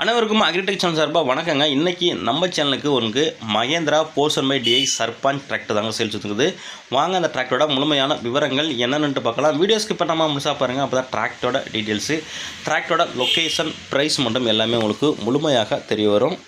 அனைவருக்கும் agritech channel சார்பாக வணக்கங்க. இன்றைக்கி நம்ம சேனலுக்கு உங்களுக்கு Mahindra portion five DI Sarpanch tractor தாங்க சேல்ஸ் வந்துருக்குது வாங்க அந்த டிராக்டரோட முழுமையான விவரங்கள் என்னென்னு பார்க்கலாம். வீடியோ ஸ்கிப் பண்ணாமல் முழுசாக பாருங்கள் அப்போ தான் டிராக்டரோட டீட்டெயில்ஸு டிராக்டரோட லொக்கேஷன் ப்ரைஸ் மட்டும் எல்லாமே உங்களுக்கு முழுமையாக தெரிய வரும்.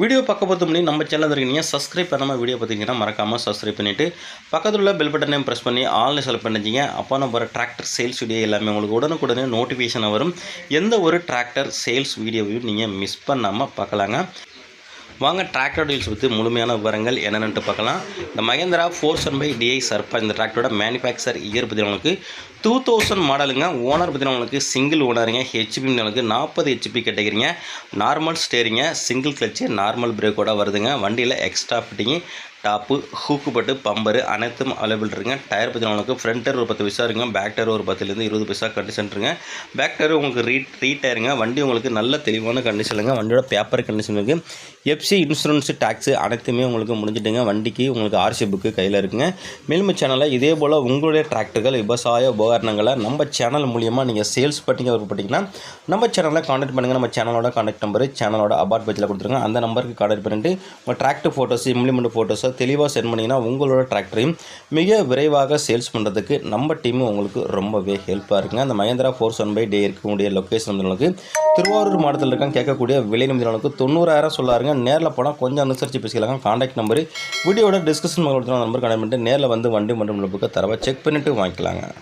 வீடியோ பார்க்க பார்த்து முடியும் நம்ம சேனல் இருக்கீங்க சப்ஸ்கிரைப் பண்ணாமல் வீடியோ பார்த்தீங்கன்னா மறக்காமல் சப்ஸ்கிரைப் பண்ணிவிட்டு பக்கத்தில் உள்ள பெல் பட்டனையும் ப்ரெஸ் பண்ணி ஆன்லைன் செலக்ட் பண்ணிச்சிங்க அப்போ நம்ம வர டிராக்டர் சேல்ஸ் வீடியோ எல்லாமே உங்களுக்கு உடனுக்குடனே நோட்டிஃபிகேஷன் வரும். எந்த ஒரு டிராக்டர் சேல்ஸ் வீடியோவையும் நீங்கள் மிஸ் பண்ணாமல் பார்க்கலாங்க. வாங்க டிராக்டர் டீல்ஸ் பற்றி முழுமையான விவரங்கள் என்னென்னு பார்க்கலாம். இந்த Mahindra four seven five DI சர்பா இந்த டிராக்டரோட மேனுஃபேக்சர் இயர் பற்றி உங்களுக்கு டூ தௌசண்ட் மாடலுங்க ஓனர் பற்றின உங்களுக்கு சிங்கிள் ஓனருங்க ஹெச்பி உங்களுக்கு நாற்பது ஹெச்பி கேட்டகிறீங்க நார்மல் ஸ்டேரிங்க சிங்கிள் கிளச்சு நார்மல் பிரேக்கோட வருதுங்க. வண்டியில் எக்ஸ்ட்ரா ஃபிட்டிங்கு டாப்பு ஹூக்கு பட்டு பம்பரு அனைத்தும் அவைலபிள் இருங்க. டயர் பற்றி உங்களுக்கு ஃப்ரண்ட் டயர் ஒரு பத்து பைசா இருங்க பேக் டயர் ஒரு பத்துலேருந்து இருபது பைசா கண்டிஷன் இருங்க. பேக் டயர் உங்களுக்கு ரீ ரீ வண்டி உங்களுக்கு நல்ல தெளிவான கண்டிஷனுங்க வண்டியோட பேப்பர் கண்டிஷன் இருக்குது எஃப்சி இன்சூரன்ஸு டேக்ஸு அனைத்துமே உங்களுக்கு முடிஞ்சிட்டுங்க. வண்டிக்கு உங்களுக்கு ஆர்சி புக்கு கையில் இருக்குங்க. மேலும் சேனலில் இதே போல் உங்களுடைய டிராக்டர்கள் விவசாய உபகரணங்களை நம்ம சேனல் மூலியமாக நீங்கள் சேல்ஸ் பண்ணிங்க விருப்பப்பட்டீங்கன்னா நம்ம சேனலில் காண்டாக்ட் பண்ணுங்கள் நம்ம சேனலோட காண்டாக்ட் நம்பரு சேனலோட அபார்ட் பேஜில் கொடுத்துருங்க. அந்த நம்பருக்கு காண்டாக்ட் பண்ணிட்டு உங்கள் டிராக்டர் ஃபோட்டோஸ் இம்ப்ளிமெண்ட் ஃபோட்டோஸை தெளிவாக சென்ட் பண்ணிங்கன்னா உங்களோட டிராக்டரையும் மிக விரைவாக சேல்ஸ் பண்ணுறதுக்கு நம்ம டீமும் உங்களுக்கு ரொம்பவே ஹெல்ப்பாக இருக்குங்க. அந்த Mahindra four one five DI இருக்கக்கூடிய லொக்கேஷன் உங்களுக்கு திருவாரூர் மாவட்டத்தில் இருக்காங்க கேட்கக்கூடிய விலை நிமிடங்களுக்கு தொண்ணூறாயிரம் சொல்லாருங்க. நேரில் போனால் கொஞ்சம் அனுசரித்து பேசிக்கலாம் காண்டாக்ட் நம்பர் வீடியோட டிஸ்கிரிப்ஷன் கொடுத்துருந்த நம்பர் கனெக்ட் பண்ணிட்டு நேரில் வந்து வண்டி மற்றும் புக்கை தரவை செக் பண்ணிவிட்டு வாங்கிக்கலாங்க.